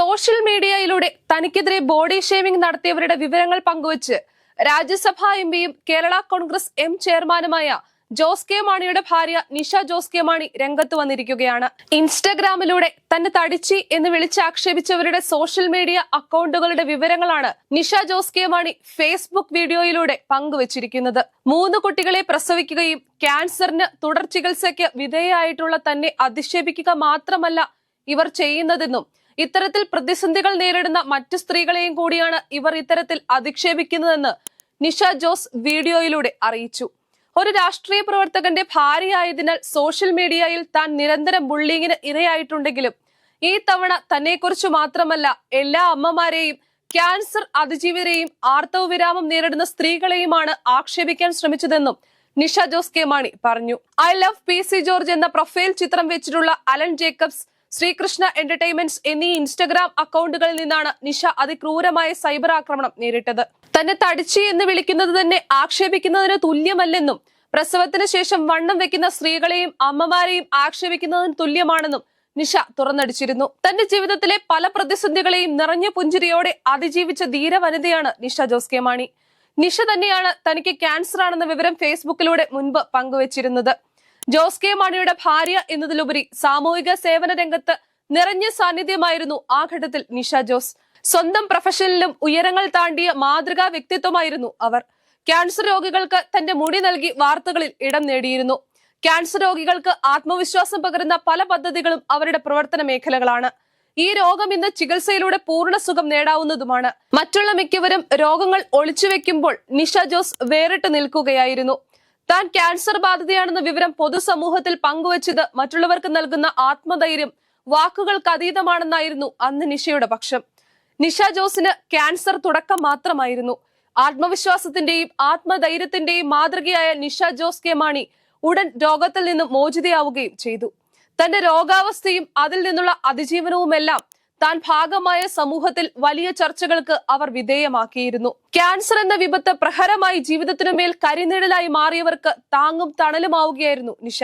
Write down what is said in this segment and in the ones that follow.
Social മീഡിയയിലൂടെ തനിക്കെതിരെ body shaving നടത്തിയവരുടെ വിവരങ്ങൾ പങ്കുവച്ച് രാജ്യസഭാ എം പിയും കേരള കോൺഗ്രസ് എം ചെയർമാനുമായ ജോസ് കെ മാണിയുടെ ഭാര്യ നിഷ ജോസ് കെ മാണി രംഗത്ത് വന്നിരിക്കുകയാണ്. ഇൻസ്റ്റഗ്രാമിലൂടെ തന്നെ തടിച്ചി എന്ന് വിളിച്ച് ആക്ഷേപിച്ചവരുടെ സോഷ്യൽ മീഡിയ അക്കൗണ്ടുകളുടെ വിവരങ്ങളാണ് നിഷ ജോസ് കെ മാണി ഫേസ്ബുക്ക് വീഡിയോയിലൂടെ പങ്കുവച്ചിരിക്കുന്നത്. മൂന്ന് കുട്ടികളെ പ്രസവിക്കുകയും ക്യാൻസറിന് തുടർ ചികിത്സയ്ക്ക് വിധേയായിട്ടുള്ള തന്നെ അധിക്ഷേപിക്കുക മാത്രമല്ല ഇവർ ചെയ്യുന്നതെന്നും ഇത്തരത്തിൽ പ്രതിസന്ധികൾ നേരിടുന്ന മറ്റു സ്ത്രീകളെയും കൂടിയാണ് ഇവർ ഇത്തരത്തിൽ അധിക്ഷേപിക്കുന്നതെന്ന് നിഷ ജോസ് വീഡിയോയിലൂടെ അറിയിച്ചു. ഒരു രാഷ്ട്രീയ പ്രവർത്തകന്റെ ഭാര്യയായതിനാൽ സോഷ്യൽ മീഡിയയിൽ താൻ നിരന്തരം ബുള്ളിങ്ങിന് ഇരയായിട്ടുണ്ടെങ്കിലും ഈ തവണ തന്നെക്കുറിച്ച് മാത്രമല്ല എല്ലാ അമ്മമാരെയും ക്യാൻസർ അതിജീവിതരെയും ആർത്തവ വിരാമം നേരിടുന്ന സ്ത്രീകളെയുമാണ് ആക്ഷേപിക്കാൻ ശ്രമിച്ചതെന്നും നിഷ ജോസ് കെ മാണി പറഞ്ഞു. I love P C George എന്ന പ്രൊഫൈൽ ചിത്രം വെച്ചിട്ടുള്ള അലൻ ജേക്കബ്സ് ശ്രീകൃഷ്ണ എന്റർടൈൻമെന്റ്സ് എന്നീ ഇൻസ്റ്റഗ്രാം അക്കൗണ്ടുകളിൽ നിന്നാണ് നിഷ അതിക്രൂരമായ സൈബർ ആക്രമണം നേരിട്ടത്. തന്നെ തടിച്ചി എന്ന് വിളിക്കുന്നത് തന്നെ ആക്ഷേപിക്കുന്നതിന് തുല്യമല്ലെന്നും പ്രസവത്തിന് ശേഷം വണ്ണം വെക്കുന്ന സ്ത്രീകളെയും അമ്മമാരെയും ആക്ഷേപിക്കുന്നതിന് തുല്യമാണെന്നും നിഷ തുറന്നടിച്ചിരുന്നു. തന്റെ ജീവിതത്തിലെ പല പ്രതിസന്ധികളെയും നിറഞ്ഞ പുഞ്ചിരിയോടെ അതിജീവിച്ച ധീര വനിതയാണ് നിഷ ജോസ് കെ മാണി. നിഷ തന്നെയാണ് തനിക്ക് ക്യാൻസർ ആണെന്ന വിവരം ഫേസ്ബുക്കിലൂടെ മുൻപ് പങ്കുവച്ചിരുന്നത്. ജോസ് കെ മാണിയുടെ ഭാര്യ എന്നതിലുപരി സാമൂഹിക സേവന രംഗത്ത് നിറഞ്ഞ സാന്നിധ്യമായിരുന്നു ആ ഘട്ടത്തിൽ നിഷ ജോസ്. സ്വന്തം പ്രൊഫഷനിലും ഉയരങ്ങൾ താണ്ടിയ മാതൃകാ വ്യക്തിത്വമായിരുന്നു അവർ. ക്യാൻസർ രോഗികൾക്ക് തന്റെ മുടി നൽകി വാർത്തകളിൽ ഇടം നേടിയിരുന്നു. ക്യാൻസർ രോഗികൾക്ക് ആത്മവിശ്വാസം പകരുന്ന പല പദ്ധതികളും അവരുടെ പ്രവർത്തന മേഖലകളാണ്. ഈ രോഗം ഇന്ന് ചികിത്സയിലൂടെ പൂർണ സുഖം നേടാവുന്നതുമാണ്. മറ്റുള്ള മിക്കവരും രോഗങ്ങൾ ഒളിച്ചു വെക്കുമ്പോൾ നിഷ ജോസ് വേറിട്ട് നിൽക്കുകയായിരുന്നു. താൻ ക്യാൻസർ ബാധിതയാണെന്ന വിവരം പൊതുസമൂഹത്തിൽ പങ്കുവച്ചത് മറ്റുള്ളവർക്ക് നൽകുന്ന ആത്മധൈര്യം വാക്കുകൾക്ക് അതീതമാണെന്നായിരുന്നു അന്ന് നിഷയുടെ പക്ഷം. നിഷ ജോസിന് ക്യാൻസർ തുടക്കം മാത്രമായിരുന്നു. ആത്മവിശ്വാസത്തിന്റെയും ആത്മധൈര്യത്തിന്റെയും മാതൃകയായ നിഷ ജോസ് കെ മാണി ഉടൻ രോഗത്തിൽ നിന്നും മോചിതയാവുകയും ചെയ്തു. തന്റെ രോഗാവസ്ഥയും അതിൽ നിന്നുള്ള അതിജീവനവുമെല്ലാം താൻ ഭാഗമായ സമൂഹത്തിൽ വലിയ ചർച്ചകൾക്ക് അവർ വിധേയമാക്കിയിരുന്നു. ക്യാൻസർ എന്ന വിപത്ത് പ്രഹരമായി ജീവിതത്തിനുമേൽ കരിനിഴലായി മാറിയവർക്ക് താങ്ങും തണലുമാവുകയായിരുന്നു നിഷ.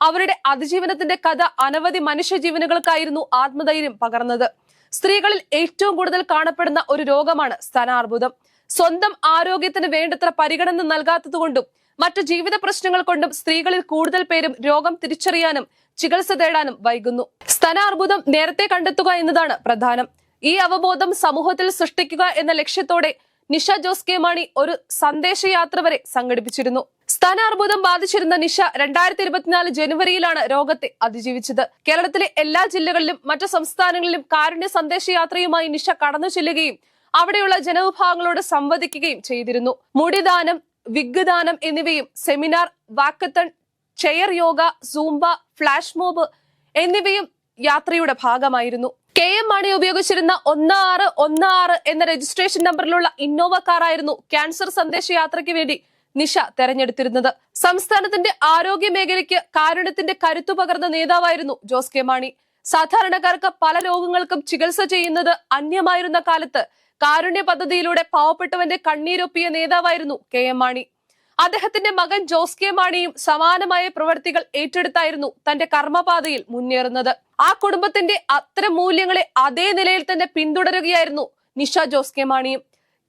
അവരുടെ അതിജീവനത്തിന്റെ കഥ അനവധി മനുഷ്യജീവനുകൾക്കായിരുന്നു ആത്മധൈര്യം പകർന്നത്. സ്ത്രീകളിൽ ഏറ്റവും കൂടുതൽ കാണപ്പെടുന്ന ഒരു രോഗമാണ് സ്തനാർബുദം സ്വന്തം ആരോഗ്യത്തിന് വേണ്ടത്ര പരിഗണന നൽകാത്തതുകൊണ്ടും മറ്റു ജീവിത പ്രശ്നങ്ങൾ കൊണ്ടും സ്ത്രീകളിൽ കൂടുതൽ പേരും രോഗം തിരിച്ചറിയാനും ചികിത്സ തേടാനും വൈകുന്നു. സ്തനാർബുദം നേരത്തെ കണ്ടെത്തുക എന്നതാണ് പ്രധാനം. ഈ അവബോധം സമൂഹത്തിൽ സൃഷ്ടിക്കുക എന്ന ലക്ഷ്യത്തോടെ നിഷ ജോസ് കെ മാണി ഒരു സന്ദേശയാത്ര വരെ സംഘടിപ്പിച്ചിരുന്നു. സ്തനാർബുദം ബാധിച്ചിരുന്ന നിഷ രണ്ടായിരത്തി ഇരുപത്തിനാല് ജനുവരിയിലാണ് രോഗത്തെ അതിജീവിച്ചത്. കേരളത്തിലെ എല്ലാ ജില്ലകളിലും മറ്റു സംസ്ഥാനങ്ങളിലും കാരുണ്യ സന്ദേശയാത്രയുമായി നിഷ കടന്നു ചെല്ലുകയും അവിടെയുള്ള ജനവിഭാഗങ്ങളോട് സംവദിക്കുകയും ചെയ്തിരുന്നു. മുടിദാനം വിഗ് ദാനം എന്നിവയും seminar walkathon chair yoga Zumba flash mob എന്നിവയും യാത്രയുടെ ഭാഗമായിരുന്നു. കെ എം മാണി ഉപയോഗിച്ചിരുന്ന ഒന്ന് ആറ് ഒന്ന് ആറ് എന്ന രജിസ്ട്രേഷൻ നമ്പറിലുള്ള ഇന്നോവ കാറായിരുന്നു ക്യാൻസർ സന്ദേശ യാത്രയ്ക്ക് വേണ്ടി നിഷ തെരഞ്ഞെടുത്തിരുന്നത്. സംസ്ഥാനത്തിന്റെ ആരോഗ്യ മേഖലയ്ക്ക് കാരുണ്യത്തിന്റെ കരുത്തു പകർന്ന നേതാവായിരുന്നു ജോസ് കെ മാണി. സാധാരണക്കാർക്ക് പല രോഗങ്ങൾക്കും ചികിത്സ ചെയ്യുന്നത് അന്യമായിരുന്ന കാലത്ത് കാരുണ്യ പദ്ധതിയിലൂടെ പാവപ്പെട്ടവന്റെ കണ്ണീരൊപ്പിയ നേതാവായിരുന്നു കെ എം മാണി. അദ്ദേഹത്തിന്റെ മകൻ ജോസ് കെ മാണിയും സമാനമായ പ്രവൃത്തികൾ ഏറ്റെടുത്തായിരുന്നു തന്റെ കർമ്മപാതയിൽ മുന്നേറുന്നത്. ആ കുടുംബത്തിന്റെ അത്തരം മൂല്യങ്ങളെ അതേ നിലയിൽ തന്നെ പിന്തുടരുകയായിരുന്നു നിഷ ജോസ് കെ മാണിയും.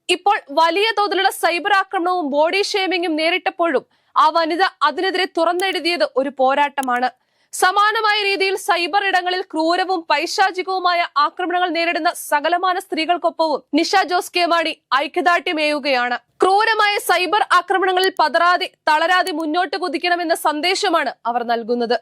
ഇപ്പോൾ വലിയ തോതിലുള്ള സൈബർ ആക്രമണവും ബോഡി ഷേമിങ്ങും നേരിട്ടപ്പോഴും ആ വനിത അതിനെതിരെ തുറന്നെഴുതിയത് ഒരു പോരാട്ടമാണ്. സമാനമായ രീതിയിൽ സൈബർ ഇടങ്ങളിൽ ക്രൂരവും പൈശാചികവുമായ ആക്രമണങ്ങൾ നേരിടുന്ന സകലമാന സ്ത്രീകൾക്കൊപ്പവും നിഷ ജോസ് കെ മാണി ഐക്യദാർഢ്യമേയുകയാണ്. ക്രൂരമായ സൈബർ ആക്രമണങ്ങളിൽ പതറാതെ തളരാതെ മുന്നോട്ട് കുതിക്കണമെന്ന സന്ദേശമാണ് അവർ നൽകുന്നത്.